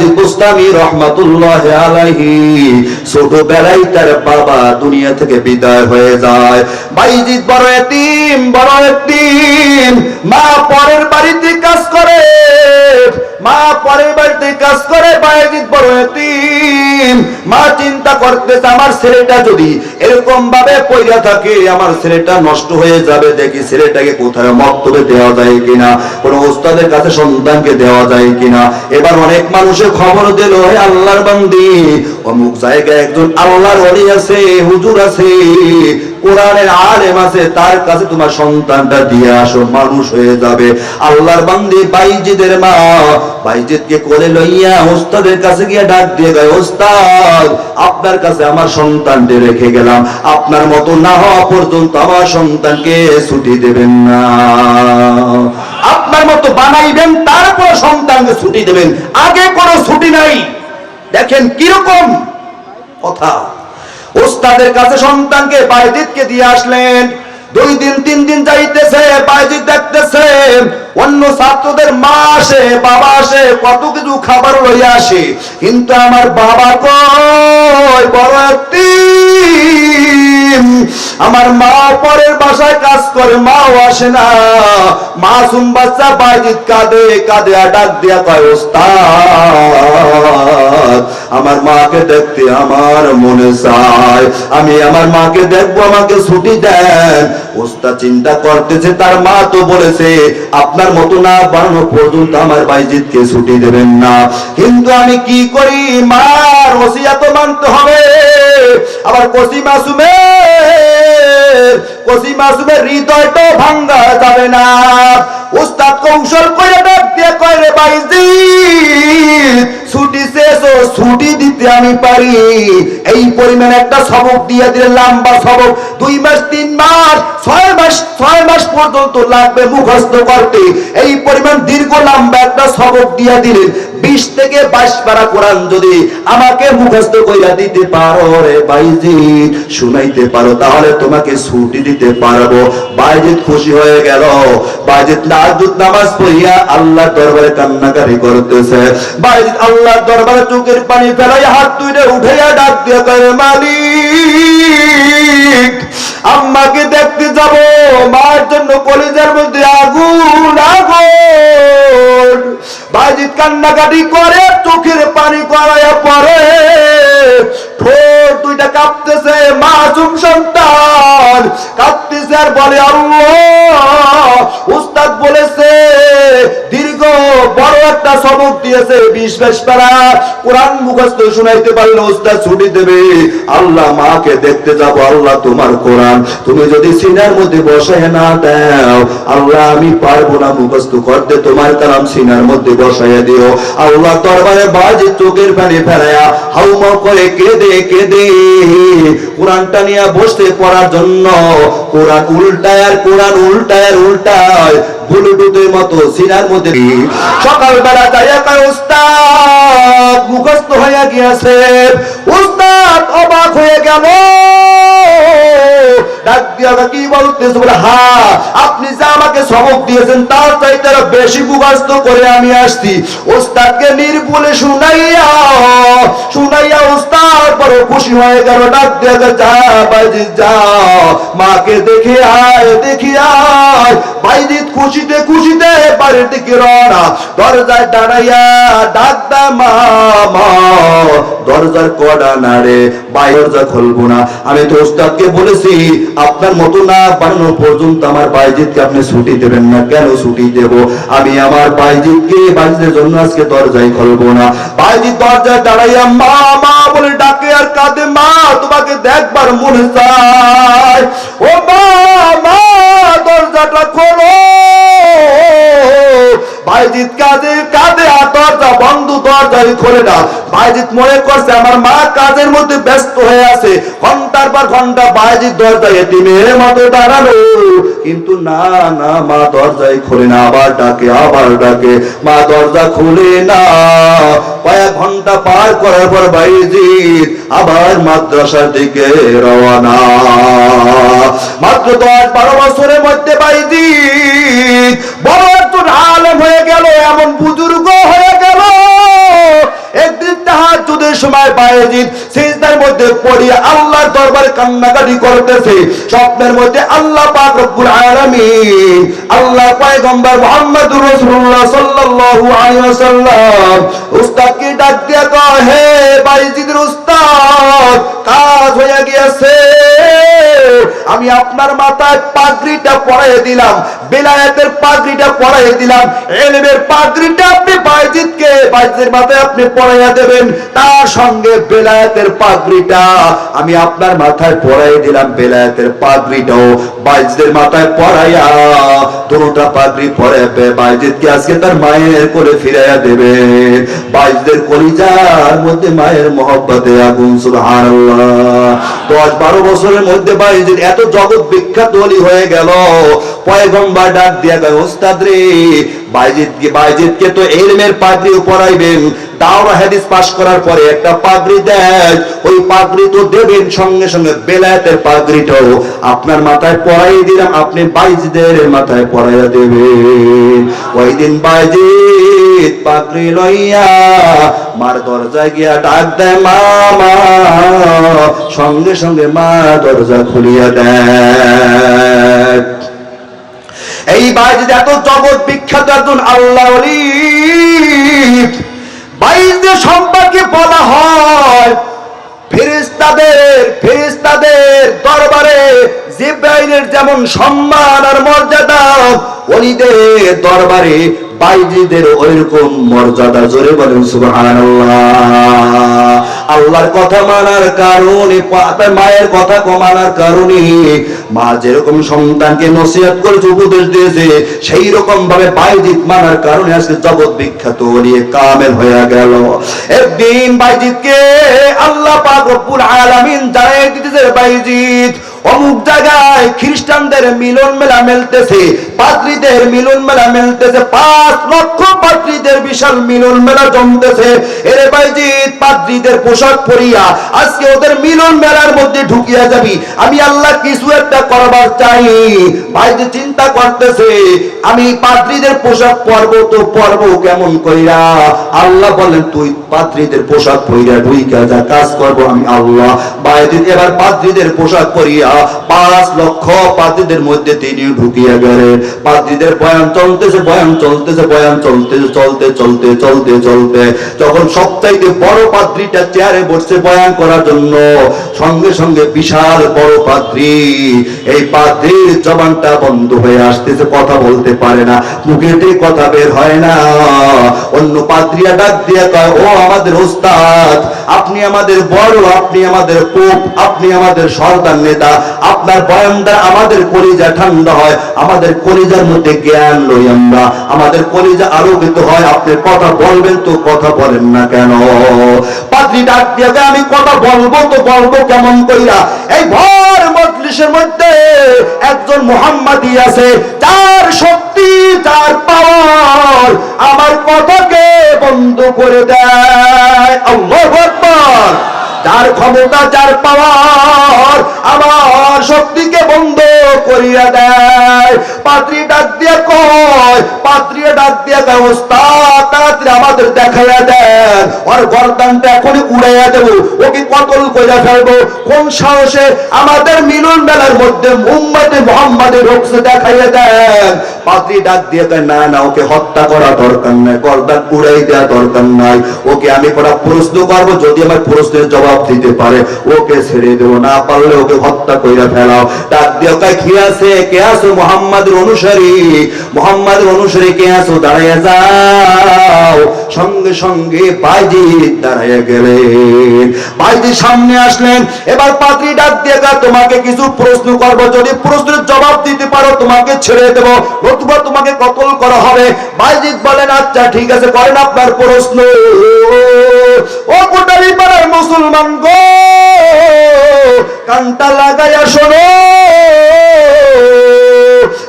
বাইজিদ বুস্তামি রহমাতুল্লাহ আলাইহি। ছোটবেলায় তার বাবা দুনিয়া থেকে বিদায় হয়ে যায়। বাইজিদ বড় এতিম বড় এতিম। মা পরের বাড়িতে কাজ করে। মা পরের বাড়িতে কাজ করে বাইজিদ বড় এতিম। মা চিন্তা করতেছে, আমার ছেলেটা যদি এরকম ভাবে পয়রা থাকে, আমার ছেলেটা নষ্ট হয়ে যাবে, দেখি ছেলেটাকে কোথায় মক্তবে দেওয়া যায় কিনা, কোন ওস্তাদের কাছে সন্তানকে দেওয়া যায় কিনা। এবার অনেক মানুষের খবর দিল, হে আল্লাহর বান্দি, অমুক জায়গায় একজন আল্লাহর অলি আছে, হুজুর আছে। কোরআনের আলেম আছে তার কাছে তোমার সন্তানটা দিয়ে আসো, মানুষ হয়ে যাবে। আল্লাহর বান্দি বাইজিদের মা, বাইজিদকে কোলে লইয়া ওস্তাদের কাছে গিয়ে ডাক দিয়ে গায় ওস্তাদ, আপনার কাছে আমার সন্তানকে রেখে গেলাম। আপনার মতো না হওয়া পর্যন্ত আমার সন্তানকে ছুটি দেবেন না। আপনার মতো বানাইবেন, তারপর সন্তানকে ছুটি দেবেন। আগে কোনো ছুটি নাই। দেখেন কীরকম কথা। ওস্তাদের কাছে সন্তানকে বাইজিদকে দিয়ে আসলেন। দুই দিন তিন দিন যাইতেছে বাইজিদ দেখতেছে অন্য ছাত্রদের মা আসে, বাবা আসে, কত কিছু খাবার লইয়া আসে। কিন্তু আমার বাবা কই বড় এতিম। আমার মা পরের বাসায় কাজ করে, মাও আসে না। মাসুম বাচ্চা বাইজিদ কাঁদে কাঁদে ডাক দিয়া কয়, ওস্তাদ, আমার মাকে দেখতে আমার মনে চায়। আমি আমার মাকে দেখব, আমাকে ছুটি দেন। ওস্তাদ চিন্তা করতেছে, তার মা তো বলেছে, আপনার মতো না বানানো পর্যন্ত আমার বাইজিদকে ছুটি দেবেন না। কিন্তু আমি কি করি? মার ওসিয়াত মানতে হবে। আবার কসি মাসুমে কসি মাসুমের হৃদয়টা ভাঙ্গা যাবে না। আমি পারি। এই পরিমাণ একটা সবক দিয়ে দিলে লম্বা সবক। দুই মাস, তিন মাস, ছয় মাস ছয় মাস পর্যন্ত লাগবে মুখস্থ করতে। এই পরিমাণ দীর্ঘ লম্বা একটা সবক দিয়ে দিলেন। বিশ থেকে বাইশ পারা কোরআন যদি আমাকে মুখস্থ কইরা দিতে পারো রে বাইজি, শুনাইতে পারো, তাহলে তোমাকে ছুটি দিতে পারব। বাইজিৎ খুশি হয়ে গেল। বাইজিৎ নামাজ পড়িয়া আল্লাহ দরবারে কান্নাকারি করতেছে। বাইজিৎ আল্লাহ দরবারে চোখের পানি ফেলাই হাত উঠাইয়া ডাক দিয়ে করে মালিক, আম্মাকে দেখতে যাব। মার জন্য কলেজের মধ্যে আগুন আগুন। বাইজিৎ কান্নাকাটি করে, চোখের পানি করাইয়া পরে ঠোঁট দুইটা কাঁপতেছে, মাসুম সন্তান। কাঁপতেছে আর বলে, আল্লাহ একটা সবক দিয়েছে বিশ বেশ পারা কোরআন মুখস্থ শুনাইতে পারলে উস্তাদ ছুটি দেবে। আল্লাহ মাকে দেখতে যাব, আল্লাহ তোমার কোরআন। তুমি যদি সিনার মধ্যে বসে না দাও, আল্লাহ আমি পারব না মুখস্থ করতে। তোমার কালাম সিনার মধ্যে বসাইয়া দিও। আল্লাহ দরবারে বাজে চোখের পানি ফেলায়া হাউমা করে কেঁদে কেঁদে। কোরআনটা নিয়ে বসতে পড়ার জন্য কোরআন উল্টায় আর কোরআন উল্টায় আর উল্টায়। ব্লুটুথের মতো সিনার মধ্যে সকালবেলা যাইয়া কয় উস্তাদ মুখস্থ হইয়া গিয়াছে উস্তাদ অবাক হয়ে গেল ডাক দিয়া কি বলতেছে বলে, হা, আপনি যা আমাকে সবক দিয়েছেন, তার চাইতে বেশি মুখস্থ করে আমি আসছি। ওস্তাদকে নির্ভুলে শুনাইয়া শুনাইয়া ওস্তাদ বড় খুশি হয়ে গেল, ডাক দিয়া যা বাইজি, যা। মাকে দেখে আয় দেখে আয়। বাইজিৎ খুশিতে খুশিতে বাড়ির দিকে রওনা। দরজায় দাঁড়াইয়া ডাক দা, মা দরজার কড়া নাড়ে বাই দরজা খুলবো না। আমি তো ওস্তাদকে বলেছি আপনার মতো না বানানো পর্যন্ত আমার বাইজিৎকে আপনি ছুটি দেবেন না। কেন ছুটি দেব? আমি আমার বাইজিৎকে বাইজিতের জন্য আজকে দরজায় খুলবো না। বাইজিৎ দরজায় দাঁড়াইয়া মা মা বলে ডাকে আর কাঁদে, মা, তোমাকে দেখবার মনে চায়। ও মা মা, দরজাটা খোলো। বাইজিৎ কাজে কাঁদে আর দরজা বন্ধ, দরজাই খোলে না। বাইজিৎ মনে করছে আমার মা কাজের মধ্যে ব্যস্ত হয়ে আছে। ঘণ্টার পর ঘণ্টা বাইজিৎ দরজায় এতিমের মতো দাঁড়াল। কিন্তু না না, মা দরজাই খোলে না, আবার ডাকে আবার ডাকে। মা দরজা খুলে না। কয়েক ঘণ্টা পার করার পর বাইজিৎ আবার মাদ্রাসার দিকে রওনা। মাত্র দশ বারো বছরের মধ্যে বাইজিৎ বড় একজন আলম হয়ে গেল, এমন বুজুর্গ সময় বায়েজিদ সিজদার মধ্যে পড়িয়া আল্লাহর দরবারে কান্নাকাটি করতেছে। স্বপ্নের মধ্যে আল্লাহ পাক রব্বুল আলামিন আল্লাহ পয়গম্বর মুহাম্মদুর রাসূলুল্লাহ সাল্লাল্লাহু আলাইহি ওয়াসাল্লাম, উস্তাদকে ডাক দিয়া কয়, হে বায়েজিদের উস্তাদ, কাজ হয়ে গিয়েছে। আমি আপনার মাথায় পাগড়িটা পরাই দিলাম, বেলায়েতের পাগড়িটা পরাই দিলাম, এলমের পাগড়িটা আপনি বাইজিদকে, বাইজিদের মাথায় আপনি পরাইয়া দেবেন, তার সঙ্গে বেলায়েতের পাগড়িটা আমি আপনার মাথায় পরাই দিলাম, বেলায়েতের পাগড়িটাও বাইজিদের মাথায় পরাইয়া। দুটা পাগড়ি পরে বাইজিদকে আজকে তার মায়ের করে ফিরাইয়া দেবে বাইজিদের কলিজার মধ্যে মায়ের মহব্বতে আগুন, সুবহানাল্লাহ। দশ বারো বছরের মধ্যে বাইজিদ এত জগৎ বিখ্যাত অলি হয়ে গেল। পয়গম্বা ডাক দিয়া গেল ওস্তাদ রে বাইজিদকে বাইজিৎকে তো এলমের পাগড়ি পরাইবেন দাওরা হাদিস পাশ করার পরে একটা পাগড়ি দেন ওই পাগড়ি তো দেবেন সঙ্গে সঙ্গে বেলায়েতের পাগড়িটাও আপনার মাথায় পরাই দিলাম, আপনি বাইজিদের মাথায় পরাইয়া দেবেন। ওই দিন বাইজিদ পাগড়ি লইয়া মার দরজায় গিয়া ডাক দেয়, মামা। সঙ্গে সঙ্গে মা দরজা খুলিয়া দেয়। এই বাইজিদ এত জগৎ বিখ্যাত একজন আল্লাহ বাইজদের সম্পর্কে বলা হয়, ফেরেশতাদের ফেরেশতাদের দরবারে জিব্রাইলের যেমন সম্মান আর মর্যাদা ওলিদের দরবারে বাইজিদের ওইরকম মর্যাদা। জোরে বলেন সুবহানাল্লাহ। আল্লাহর কথা মানার কারণে মায়ের কথা কমানোর কারণে মা যেরকম সন্তানকে নসিহত করেছে, উপদেশ দিয়েছে সেই রকম ভাবে বাইজিৎ মানার কারণে আজকে জগৎ বিখ্যাত নিয়ে কামেল হয়ে গেল। একদিন বাইজিৎকে আল্লাহ পাক রব্বুল আলামিন জানাই দিতেছে বাইজিৎ অমুক জায়গায় খ্রিস্টানদের মিলন মেলা মেলতেছে পাত্রীদের মিলন মেলা মেলতেছে, পাঁচ লক্ষ পাত্রীদের বিশাল মিলন মেলা জমতেছে। এরে বাইজিৎ পাত্রীদের পোশাক পরিয়া, আজকে ওদের মিলন মেলার মধ্যে ঢুকিয়া যাবি। আমি আল্লাহ কিছু একটা করবার চাই। ভাইজি চিন্তা করতেছে, আমি পাত্রীদের পোশাক পরব তো পরব কেমন কইরা? আল্লাহ বলেন, তুই পাত্রীদের পোশাক পরিয়া ঢুইকা যা, কাজ করব আমি আল্লাহ। বাইদিন এবার পাত্রীদের পোশাক পরিয়া পাঁচ লক্ষ মধ্যে তিনি ঢুকিয়া গেলেন বয়ান চলতেছে বয়ান চলতেছে বয়ান চলতেছে, চলতে চলতে চলতে চলতে। যখন বড় পাত্রীটা চেয়ারে বসছে বয়ান করার জন্য, সঙ্গে সঙ্গে বিশাল বড় পাত্রী এই পাত্রীর জবানটা বন্ধ হয়ে আসতেছে, কথা বলতে পারে না, মুখে দিয়ে কথা বের হয় না। অন্য পাত্রীরা ডাক দিয়ে কয়, ও আমাদের ওস্তাদ, আপনি আমাদের বড়, আপনি আমাদের পোপ, আপনি আমাদের সরদার নেতা আপনার বয়ান দ্বারা আমাদের কলিজা ঠান্ডা হয়, আমাদের কলিজার মধ্যে জ্ঞান লই আমরা। আমাদের কলিজা আলোকিত হয়, আপনি কথা বলবেন তো কথা বলেন না কেন? পাত্রী ডাক দিয়ে আমি কথা বলব তো বলব কেমন কইরা? এই ভর মজলিসের মধ্যে একজন মোহাম্মদী আছে, যার শক্তি, যার পাওয়ার আমার কথাকে বন্ধ করে দেয়। আল্লাহু আকবার। যার ক্ষমতা যার পাওয়ার আমার শক্তিকে বন্ধ করিয়া দেয়। পাত্রী ডাক দিয়ে কয় পাত্রী দিয়ে ব্যবস্থা তাড়াতাড়ি আমাদের দেখাইয়া দেন। ওর গর্দানটা এখনই উড়াইয়া দেব। ওকে কতল কইরা ফেলব? কোন সাহসে আমাদের মিলন মেলার মধ্যে মুম্বাইতে মোহাম্মদের দেখাইয়া দেন? পাত্রী ডাক দিয়ে না না, ওকে হত্যা করা দরকার নাই। উড়াই দেওয়া দরকার নাই। ওকে আমি প্রশ্ন করব, যদি আমার প্রশ্নের জবাব দিতে পারে, ওকে ছেড়ে দেবো। না পারলে ওকে হত্যা কইরা ফেলাও। ডাক দিয়ে কয়, কি আছে? কে আছো মোহাম্মদের অনুসারী? মোহাম্মদের অনুসারী কে আছো? দাঁড়াইয়া যাও। সঙ্গে সঙ্গে বাইজি দাঁড়াইয়া গেলেন। বাইজি সামনে আসলেন। এবার পাত্রী ডাক দিয়ে কয়, তোমাকে কিছু প্রশ্ন করব। যদি প্রশ্নের জবাব দিতে পারো তোমাকে ছেড়ে দেবো। নতুবা তোমাকে কতল করা হবে। বাইজিৎ বলেন আচ্ছা ঠিক আছে করেন আপনার প্রশ্ন। ও কোটালি পাড়ার মুসলমান গো কানটা লাগাইয়া শোনো।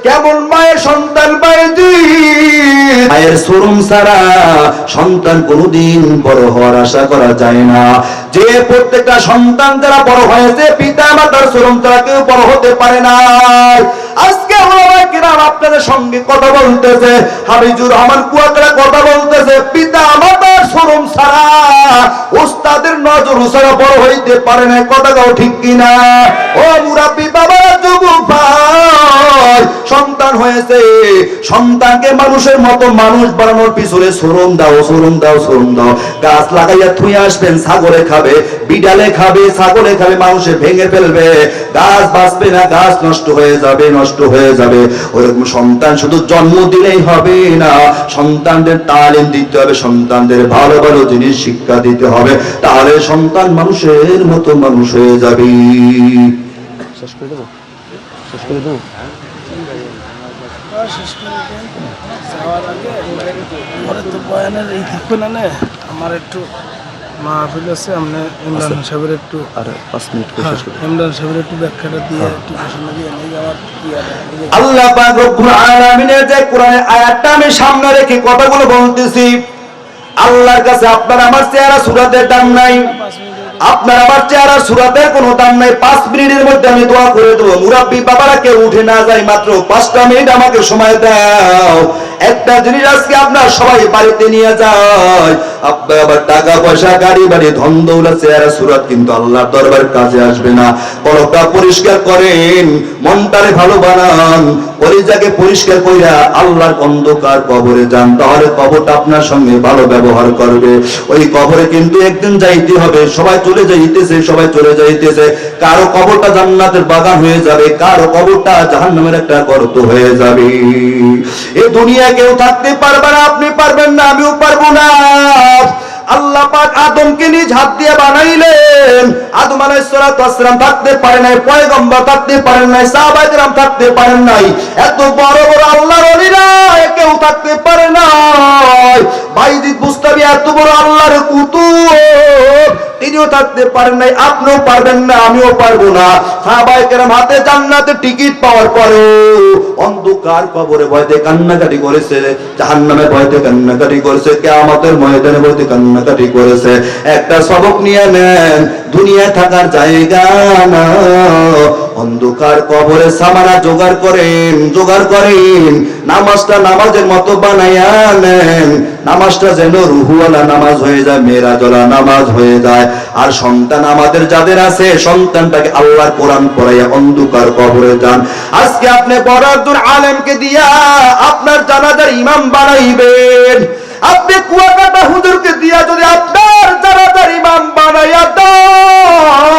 কেমন মায়ের সন্তান বাইজি? মায়ের শোরুম ছাড়া সন্তান কোনোদিন বড় হওয়ার আশা করা যায় না। যে প্রত্যেকটা সন্তান যারা বড় হয়েছে, পিতা মাতার শোরুম ছাড়া কেউ বড় হতে পারে না আজকে আপনাদের সঙ্গে কথা বলতেছে হাবিজুর রহমান কুয়াকারা কথা বলতেছে, পিতা মাতার শোরুম ছাড়া ওস্তাদের নজর উসারা বড় হইতে পারে না কথাটাও ঠিক কিনা? ও মুরাব্বি বাবা, যুবক ভাই হয়েছে। সন্তানকে মানুষের মতো মানুষ বানানোর পিছনে শ্রম দাও শ্রম দাও শ্রম দাও। গাছ লাগাইয়া থুই আসবেন ছাগলে খাবে, বিড়ালে খাবে ছাগলে খাবে, মানুষে ভেঙে ফেলবে। গাছ বাঁচবে না, গাছ নষ্ট হয়ে যাবে, নষ্ট হয়ে যাবে। ওরকম সন্তান শুধু জন্ম দিলেই হবে না, সন্তানদের তালিম দিতে হবে, সন্তানদের ভালো ভালো জিনিস শিক্ষা দিতে হবে। তাহলে সন্তান মানুষের মতো মানুষ হয়ে যাবে। শেষ করে দেবো? শেষ করে দেবো? শেষ করে দেন। যাওয়ার আগে পরে তো বয়ানের এই থাকবে না না আমার একটু মাহফিল আছে আমরা ইমরান সাহেবের একটু আর পাঁচ মিনিট করে হ্যাঁ, শেষ করে ইমরান সাহেবের একটু ব্যাখ্যাটা দিয়ে একটু ঘোষণা দিয়ে নেই আমার ইয়াটা, এই যে আল্লাহ পাক রব্বুল আলামিনের যে কোরআনের আয়াতটা আমি সামনে রেখে কথাগুলো বলতেছি। আল্লাহর কাছে আপনার আমার চেহারা সুরাতের দাম নাই। আপনার আমার চেহারা সুরাতের কোনো দাম নাই। পাঁচ মিনিটের মধ্যে আমি দোয়া করে দেবো। মুরাব্বি বাবারা কেউ উঠে না যায় মাত্র পাঁচটা মিনিট আমাকে সময় দাও। একটা জিনিস আজকে আপনার সবাই বাড়িতে নিয়ে যায়। আপনার আবার টাকা পয়সা গাড়ি, বাড়ি, ধন, দৌলত, চেহারা, সুরাত কিন্তু আল্লাহর দরবার কাজে আসবে না। পরকা পরিষ্কার করেন, মনটারে ভালো বানান কলিজাকে পরিষ্কার কইরা আল্লাহর অন্ধকার কবরে যান, তাহলে কবরটা আপনার সঙ্গে ভালো ব্যবহার করবে। ওই কবরে কিন্তু একদিন যাইতে হবে, সবাই চলে যাইতেছে, সবাই চলে যাইতেছে। কারও কবরটা জান্নাতের বাগান হয়ে যাবে, কারও কবরটা জাহান্নামের একটা গর্ত হয়ে যাবে। এ দুনিয়া কেউ থাকতে পারবে না, আপনি পারবেন না, আমিও পারব না। আল্লাহ পাক আদমকে নিজ হাত দিয়ে বানাইলেন। আদম থাকতে পারে নাই থাকতে পারেন নাই থাকতে পারেন নাই। এত বড় বড় কেউ থাকতে পারে নাই। বাইজিদ বুস্তাবি এত বড় আল্লাহর কুতুব। তিনিও থাকতে পারেন নাই, আপনিও পারবেন না, আমিও পারব না। সাহাবায়ে হাতে জান্নাতে টিকিট পাওয়ার পরেও অন্ধকার কবরে ভয়তে কান্নাকাটি করেছে, জাহান্নামে ভয়তে কান্নাকাটি করেছে, কেয়ামতের ময়দানে ভয়তে কান্নাকাটি করেছে। একটা সবক নিয়ে নেন, দুনিয়ায় থাকার জায়গা না। অন্ধকার কবরে সামানা জোগাড় করেন জোগাড় করেন। নামাজটা নামাজের মতো বানাইয়া নেন। নামাজটা যেন রুহুওয়ালা নামাজ হয়ে যায় মেরাজলা নামাজ হয়ে যায়। আর সন্তান আমাদের যাদের আছে, সন্তানটাকে আল্লাহর কোরআন পড়াইয়া অন্ধকার কবরে যান। আজকে আপনি বড় আলেমকে দিয়া আপনার জানাজার ইমাম বানাইবেন। আপনি কুয়াকাটা হুজুরকে দিয়া যদি আপনার জানাজার ইমাম বানাইয়া দাও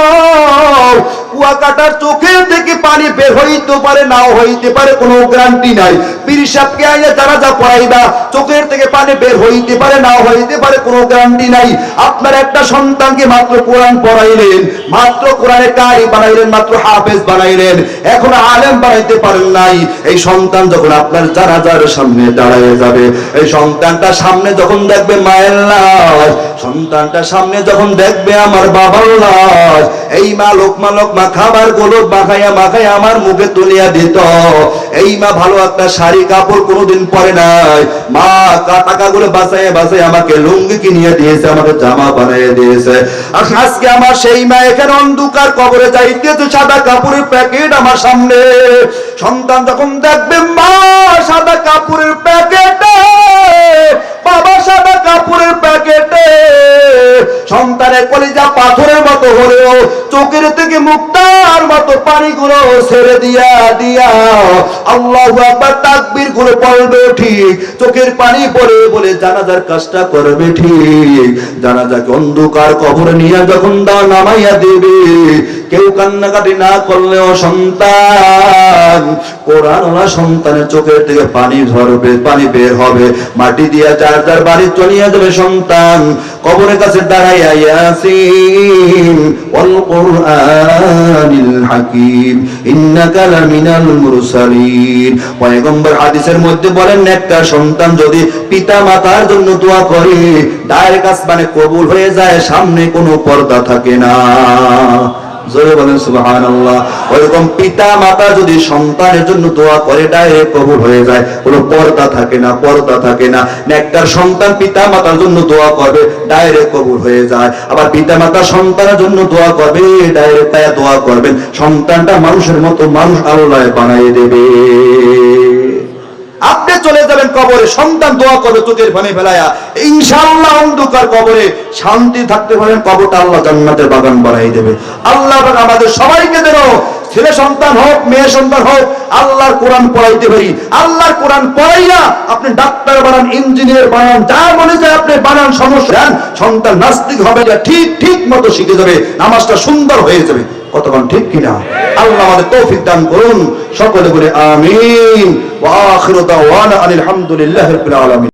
কুয়াকাটার চোখের থেকে পানি বের হইতে পারে, নাও হইতে পারে, কোনো গ্যারান্টি নাই। পীর সাহেবকে আইলে জানাজা পড়াইবা, চোখের থেকে পানি বের হইতে পারে, নাও হইতে পারে, কোনো গ্যারান্টি নাই। আপনার একটা সন্তানকে মাত্র কোরআন পড়াইলেন, মাত্র কোরআনে কারি বানাইলেন, মাত্র হাফেজ বানাইলেন, এখন আলেম বানাইতে পারেন নাই। এই সন্তান যখন আপনার জানাজার সামনে দাঁড়ায় যাবে, এই সন্তানটা সামনে যখন দেখবে মায়ের লাশ, সন্তানটা সামনে যখন দেখবে আমার বাবার লাশ, এই মা লোকমা লোকমা খাবারগুলো মাখাইয়া মাখাইয়া আমার মুখে তুলিয়া দিত। এই মা ভালো একটা শাড়ি, কাপড় কোনোদিন পরে নাই। মা টাকা গুলো বাঁচাইয়া বাঁচাই আমাকে লুঙ্গি কিনিয়ে দিয়েছে, আমাকে জামা বানিয়ে দিয়েছে। আর আজকে আমার সেই মা এখানে অন্ধকার কবরে যাইতেছে, সাদা কাপড়ের প্যাকেট আমার সামনে। সন্তান যখন দেখবে, মা, সাদা কাপড়ের প্যাকেটে, বাবা, সাদা কাপড়ের প্যাকেটে সন্তানের কলিজা পাথরের মতো হলেও চোখের থেকে মুক্তার মতো পানিগুলো ছেড়ে দিয়া দিয়া আল্লাহ একবার তাকবীরগুলো পড়বে ঠিক। চোখের পানি পড়ে বলে জানাজার কাজটা করবে ঠিক। জানাজাকে অন্ধকার কবরে নিয়ে যখন দা নামাইয়া দেবে কেউ কান্নাকাটি না করলেও সন্তান কোরআন সন্তানের চোখের থেকে পানি ঝরবে পানি বের হবে। মাটি দিয়া চার চার বাড়ি চলিয়া যাবে সন্তান, কবরের কাছে দাঁড়াইয়া ইয়াসিন কুরআনিল হাকিম মুরসালিন। পয়গম্বর হাদিসের মধ্যে বলেন, একটা সন্তান যদি পিতা মাতার জন্য দোয়া করে ডাইরেক্ট আসমানে কবুল হয়ে যায়, সামনে কোনো পর্দা থাকে না। জোরে বলেন ওইরকম পিতা মাতা যদি সন্তানের জন্য দোয়া করে হয়ে যায়। কোনো পর্দা থাকে না, পর্দা থাকে না। সন্তান পিতা মাতার জন্য দোয়া করবে ডাইরেক্ট কবুল হয়ে যায়। আবার পিতা মাতা সন্তানের জন্য দোয়া করবে ডাইরেক্ট তাই দোয়া করবেন। সন্তানটা মানুষের মতো মানুষ আল্লাহ বানাই দেবে। চলে যাবেন কবরে, সন্তান দোয়া করবে চোখের পানি ফেলায়া। ইনশাআল্লাহ অন্ধকার কবরে শান্তি থাকতে পারেন, কবরটা আল্লাহ জান্নাতের বাগান বানাই দেবে। আল্লাহ আমাদের সবাইকে দেন ছেলে সন্তান হোক, মেয়ে সন্তান হোক, আল্লাহর কোরআন পড়াইতে পারি। আল্লাহর কোরআন পড়াইয়া আপনি ডাক্তার বানান, ইঞ্জিনিয়ার বানান, যা মনে যায় আপনি বানান, সমস্যা সন্তান নাস্তিক হবে ঠিক ঠিক মতো শিখে যাবে, নামাজটা সুন্দর হয়ে যাবে। কতক্ষণ ঠিক কিনা? আল্লাহ আমাদের তৌফিক দান করুন। সকলে বলে আমিন। ওয়া আখিরু দাওয়ানা আনিল হামদুলিল্লাহি রাব্বিল আলামিন।